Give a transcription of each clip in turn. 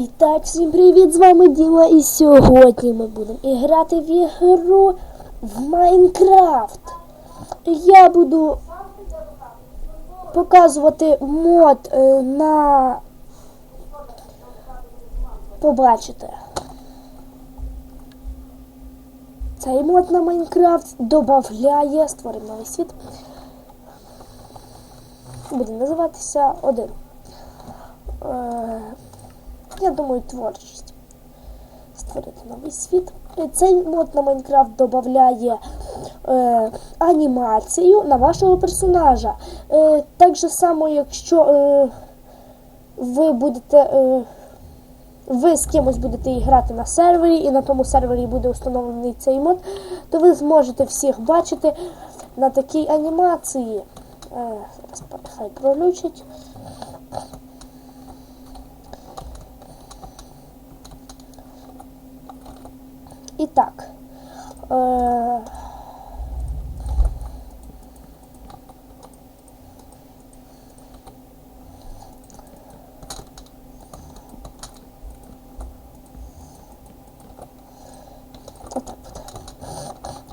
І так, всім привіт, з вами Діма, і сьогодні ми будемо грати в ігру в Майнкрафт. Я буду показувати мод е, на побачите. Цей мод на Майнкрафт додає, створимо новий світ. Буде називатися один. Я думаю, творчість. Створити новий світ. Цей мод на Майнкрафт додає е, анімацію на вашого персонажа. Е, так же само, якщо е, ви будете. Е, ви з кимось будете грати на сервері, і на тому сервері буде встановлений цей мод, то ви зможете всіх бачити на такій анімації. Е, хай пролючить. І так. Е...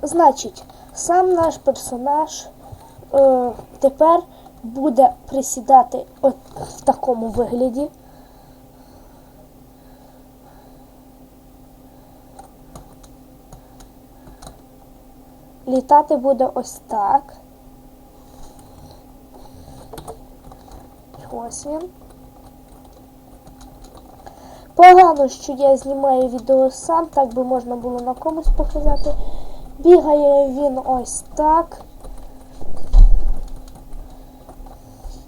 Значить, сам наш персонаж е, тепер буде присідати от в такому вигляді. Літати буде ось так. Ось він. Погано, що я знімаю відео сам, так би можна було на комусь показати. Бігає він ось так.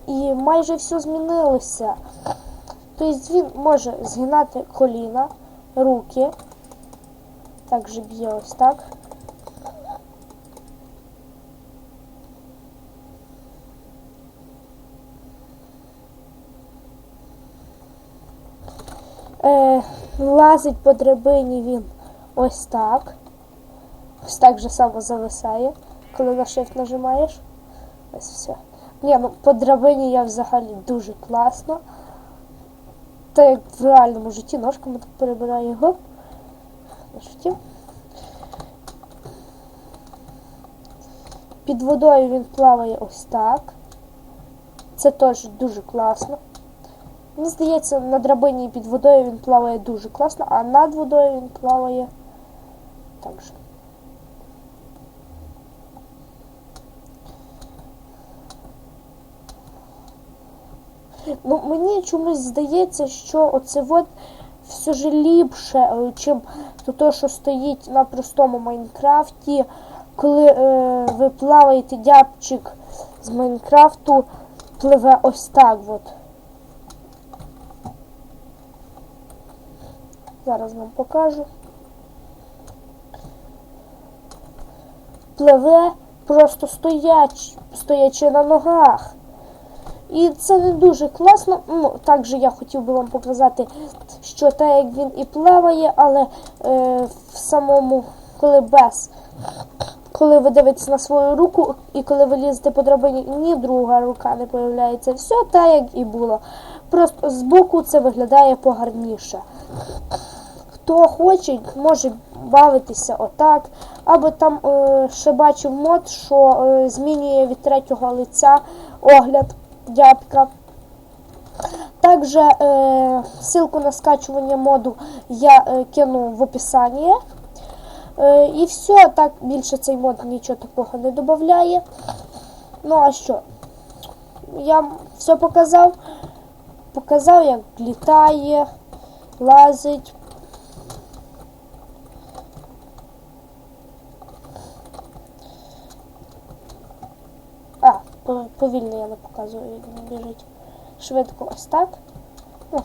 І майже все змінилося. Тобто він може згинати коліна, руки. Також б'є ось так. Е, лазить по драбині він ось так. Ось так же само зависає, коли на shift нажимаєш. Ось все. Ні, ну по драбині я взагалі дуже класно. Та як в реальному житті ножками так перебираю його. Житті. Під водою він плаває ось так. Це теж дуже класно. Мені здається, на драбині під водою він плаває дуже класно, а над водою він плаває так же. Ну, мені чомусь здається, що оце от все ж ліпше, е, чим то, що стоїть на простому Майнкрафті, коли е, ви плаваєте дябчик з Майнкрафту, пливе ось так от. Зараз вам покажу. Пливе просто стояч, стоячи на ногах. І це не дуже класно. Ну, також я хотів би вам показати, що те, як він і плаває, але е, в самому, коли без, коли ви дивитесь на свою руку і коли ви лізете по драбині, ні друга рука не появляється. Все так, як і було. Просто збоку це виглядає погарніше. Хто хоче, може бавитися отак. Або там е, ще бачив мод, що е, змінює від третього лиця огляд дябка. Також е, ссылку на скачування моду я е, кину в описанні. Е, і все, так більше цей мод нічого такого не додає. Ну а що? Я все показав. Показав, як літає, лазить. А, повільно я не показую, як він біжить. Швидко ось так. Ну,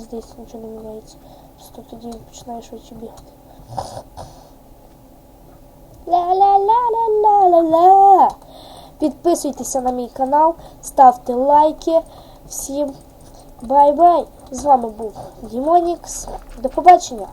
здається, нічого не міняється. Просто тоді він починає швидше бігати. Ля-ля-ля-ля-ля-ля-ля. Підписуйтеся на мій канал, ставте лайки. Всім бай-бай! З вами був Дімонікс. До побачення!